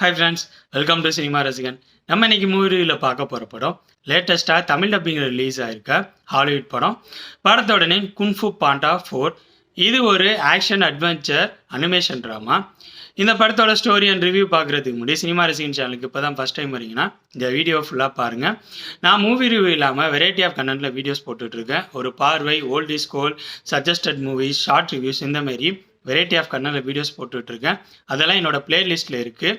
Hi friends welcome to cinema ரசிகன் நம்ம இன்னைக்கு மூவியில் பார்க்க போகிற படம் லேட்டஸ்ட்டாக தமிழ் டப்பிங்கில் ரிலீஸ் ஆகிருக்க ஹாலிவுட் படம். படத்தோட நேம் குன்ஃபு பாண்டா ஃபோர் இது ஒரு ஆக்ஷன் அட்வென்ச்சர் அனிமேஷன் ட்ராமா இந்த படத்தோட ஸ்டோரி அண்ட் ரிவ்யூ பார்க்குறதுக்கு முன்னாடி சினிமா ரசிகன் சேனலுக்கு இப்போ தான் ஃபஸ்ட் டைம் வரீங்கன்னா இந்த வீடியோ ஃபுல்லாக பாருங்கள் நான் மூவி ரிவ்யூ இல்லாமல் வெரைட்டி ஆஃப் கண்டென்ட்டில் வீடியோஸ் போட்டுட்ருக்கேன் ஒரு பார்வை old is gold suggested movies short reviews இந்த மாதிரி. வெரைட்டி ஆஃப் கண்ணனில் வீடியோஸ் போட்டுட்ருக்கேன். அதெல்லாம் என்னோடய பிளேலிஸ்ட்டில் இருக்குது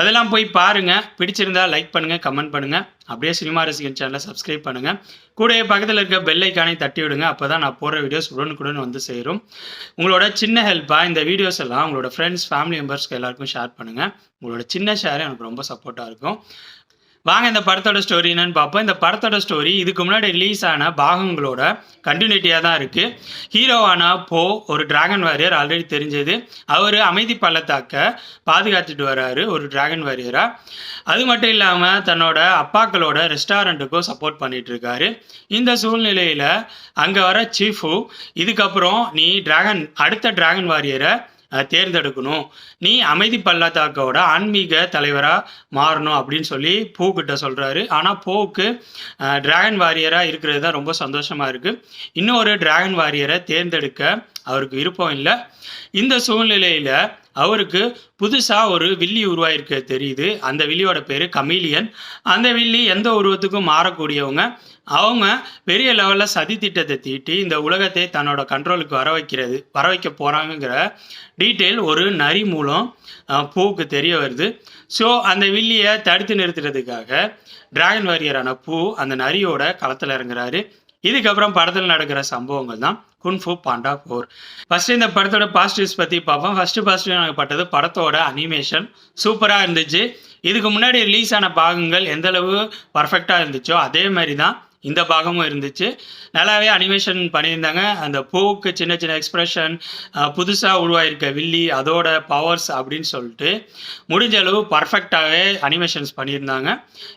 அதெல்லாம் போய் பாருங்கள் பிடிச்சிருந்தா லைக் பண்ணுங்கள் கமெண்ட் பண்ணுங்கள் அப்படியே சினிமா ரசிகன் சேனலை சப்ஸ்கிரைப் பண்ணுங்கள் கூடவே பக்கத்தில் இருக்க பெல் ஐக்கானை தட்டி விடுங்க. அப்போ தான் நான் போடுற வீடியோஸ் உடனுக்குடன் வந்து சேரும். உங்களோட சின்ன ஹெல்ப்பாக இந்த வீடியோஸ் எல்லாம் உங்களோட ஃப்ரெண்ட்ஸ் ஃபேமிலி மெம்பர்ஸ்க்கு எல்லாருக்கும் ஷேர் பண்ணுங்கள் உங்களோட சின்ன ஷேர் எனக்கு ரொம்ப சப்போர்ட்டாக இருக்கும். வாங்க இந்த படத்தோட ஸ்டோரி என்னன்னு பார்ப்போம். இந்த படத்தோட ஸ்டோரி இதுக்கு முன்னாடி ரிலீஸ் ஆன பாகங்களோட கண்டினியூட்டியாக தான் இருக்குது ஹீரோவான போ ஒரு டிராகன் வாரியர் ஆல்ரெடி தெரிஞ்சது. அவர் அமைதி பள்ளத்தாக்க பாதுகாத்துட்டு வர்றாரு ஒரு டிராகன் வாரியராக அது மட்டும் இல்லாமல் தன்னோட அப்பாக்களோட ரெஸ்டாரண்ட்டுக்கும் சப்போர்ட் பண்ணிட்டு இருக்காரு. இந்த சூழ்நிலையில் அங்கே வர சீஃபு இதுக்கப்புறம் நீ டிராகன் அடுத்த டிராகன் வாரியரை தேர்ந்தெடுக்கணும். நீ அமைதி பள்ளத்தாக்கோட ஆன்மீக தலைவராக மாறணும் அப்படின்னு சொல்லி பூ கிட்ட சொல்கிறாரு ஆனால் போவுக்கு டிராகன் வாரியராக இருக்கிறது தான் ரொம்ப சந்தோஷமாக இருக்குது இன்னொரு டிராகன் வாரியரை தேர்ந்தெடுக்க அவருக்கு விருப்பம் இல்லை. இந்த சூழ்நிலையில் அவருக்கு புதுசாக ஒரு வில்லி உருவாயிருக்க தெரியுது. அந்த வில்லியோட பேர் கமீலியன். அந்த வில்லி எந்த உருவத்துக்கும் மாறக்கூடியவங்க. அவங்க பெரிய லெவலில் சதி திட்டத்தை தீட்டி இந்த உலகத்தை தன்னோட கண்ட்ரோலுக்கு வர வைக்கிறது வர வைக்க போகிறாங்கங்கிற டீட்டெயில் ஒரு நரி மூலம் பூவுக்கு தெரிய வருது. ஸோ அந்த வில்லியை தடுத்து நிறுத்துறதுக்காக டிராகன் வாரியரான பூ அந்த நரியோட களத்தில் இறங்குறாரு. இதுக்கப்புறம் படத்தில் நடக்கிற சம்பவங்கள் தான் குன்ஃபு பாண்டா ஃபோர் ஃபஸ்ட்டு இந்த படத்தோட பாசிட்டிவ்ஸ் பற்றி பார்ப்போம். ஃபஸ்ட்டு பாசிட்டிவ் எனக்கு பட்டது படத்தோட அனிமேஷன் சூப்பராக இருந்துச்சு. இதுக்கு முன்னாடி ரிலீஸ் ஆன பாகங்கள் எந்தளவு பர்ஃபெக்டாக இருந்துச்சோ அதே மாதிரி தான் இந்த பாகமும் இருந்துச்சு. நல்லாவே அனிமேஷன் பண்ணியிருந்தாங்க. அந்த பூவுக்கு சின்ன சின்ன எக்ஸ்ப்ரெஷன் புதுசாக உருவாயிருக்க வில்லி அதோட பவர்ஸ் அப்படின்னு சொல்லிட்டு முடிஞ்ச அளவு பர்ஃபெக்டாகவே அனிமேஷன்ஸ் பண்ணியிருந்தாங்க.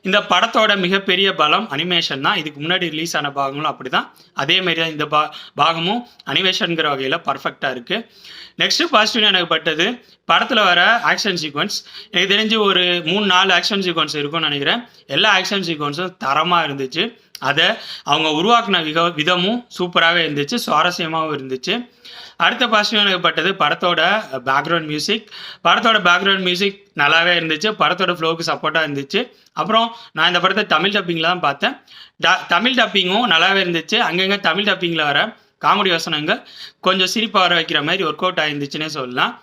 இந்த படத்தோட மிகப்பெரிய பலம் அனிமேஷன் தான். இதுக்கு முன்னாடி ரிலீஸ் ஆன பாகங்களும் அப்படி தான் அதே தான் இந்த பா பாகமும் அனிமேஷனுங்கிற வகையில் பர்ஃபெக்டாக இருக்குது நெக்ஸ்ட் பாசிட்டிவ் எனக்கு பட்டது படத்தில் வர ஆக்ஷன் சீக்வன்ஸ் எனக்கு தெரிஞ்சு ஒரு மூணு நாலு ஆக்ஷன் சீக்வன்ஸ் இருக்கும்னு நினைக்கிறேன். எல்லா ஆக்ஷன் சீக்வன்ஸும் தரமாக இருந்துச்சு. அதை அவங்க உருவாக்குன விக விதமும் சூப்பராகவே இருந்துச்சு. சுவாரஸ்யமாகவும் இருந்துச்சு. அடுத்த பாசிட்டிவ் எனக்கு பட்டது படத்தோட பேக்ரவுண்ட் மியூசிக் படத்தோட பேக்ரவுண்ட் மியூசிக் நல்லாவே இருந்துச்சு. படத்தோட ஃப்ளோவுக்கு சப்போர்ட்டாக இருந்துச்சு. அப்புறம் நான் இந்த படத்தை தமிழ் டப்பிங்கில் தான் பார்த்தேன். ட தமிழ் டப்பிங்கும் நல்லாவே இருந்துச்சு. அங்கங்கே தமிழ் டப்பிங்கில் வர காமெடி வசனங்கள் கொஞ்சம் சிரிப்பாக வர வைக்கிற மாதிரி ஒர்க் அவுட் ஆயிருந்துச்சுன்னே சொல்லலாம்.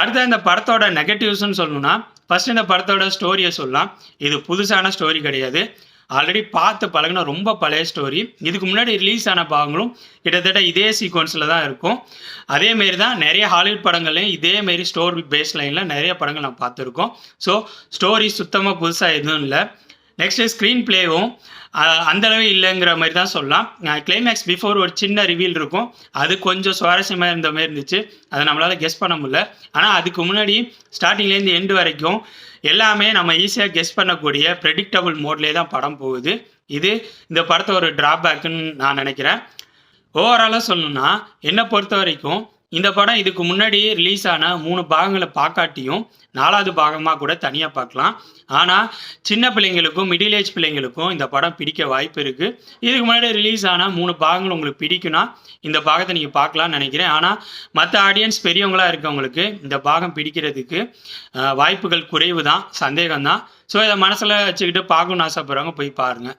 அடுத்த இந்த படத்தோட நெகட்டிவ்ஸ்னு சொல்லணும்னா ஃபர்ஸ்ட் இந்த படத்தோட ஸ்டோரியை சொல்லலாம். இது புதுசான ஸ்டோரி கிடையாது. ஆல்ரெடி பார்த்து பழகின ரொம்ப பழைய ஸ்டோரி இதுக்கு முன்னாடி ரிலீஸ் ஆன பாகங்களும் கிட்டத்தட்ட இதே சீக்வன்ஸில் தான் இருக்கும். அதேமாரி தான் நிறைய ஹாலிவுட் படங்கள்லையும் இதேமாரி ஸ்டோரி பேஸ் லைனில் நிறைய படங்கள் நான் பார்த்துருக்கோம். ஸோ ஸ்டோரி சுத்தமாக புதுசாக எதுவும் இல்லை. நெக்ஸ்ட்டு ஸ்க்ரீன் பிளேவும் அந்தளவு இல்லைங்கிற மாதிரி தான் சொல்லலாம். கிளைமேக்ஸ் பிஃபோர் ஒரு சின்ன ரிவீல் இருக்கும். அது கொஞ்சம் சுவாரஸ்யமாக இருந்த மாதிரி இருந்துச்சு. அதை நம்மளால் கெஸ் பண்ண முடியல. ஆனால் அதுக்கு முன்னாடி ஸ்டார்டிங்லேருந்து எண்டு வரைக்கும் எல்லாமே நம்ம ஈஸியாக கெஸ் பண்ணக்கூடிய ப்ரெடிக்டபுள் மோட்லேயே தான் படம் போகுது. இது இந்த படத்தை ஒரு ட்ராபேக்குன்னு நான் நினைக்கிறேன். ஓவராலாக சொல்லணும்னா என்னை பொறுத்த வரைக்கும் இந்த படம் இதுக்கு முன்னாடி ரிலீஸ் ஆன மூணு பாகங்களை பார்க்காட்டியும் நாலாவது பாகமாக கூட தனியாக பார்க்கலாம். ஆனால் சின்ன பிள்ளைங்களுக்கும் மிடில் ஏஜ் பிள்ளைங்களுக்கும் இந்த படம் பிடிக்க வாய்ப்பு இருக்குது இதுக்கு முன்னாடி ரிலீஸ் ஆன மூணு பாகங்கள் உங்களுக்கு பிடிக்கும்னா இந்த பாகத்தை நீங்கள் பார்க்கலாம்னு நினைக்கிறேன். ஆனால் மற்ற ஆடியன்ஸ் பெரியவங்களாக இருக்கவங்களுக்கு இந்த பாகம் பிடிக்கிறதுக்கு வாய்ப்புகள் குறைவு தான் சந்தேகம் தான் ஸோ இதை மனசில் வச்சுக்கிட்டு பார்க்கணும்னு ஆசைப்படுறவங்க போய் பாருங்கள்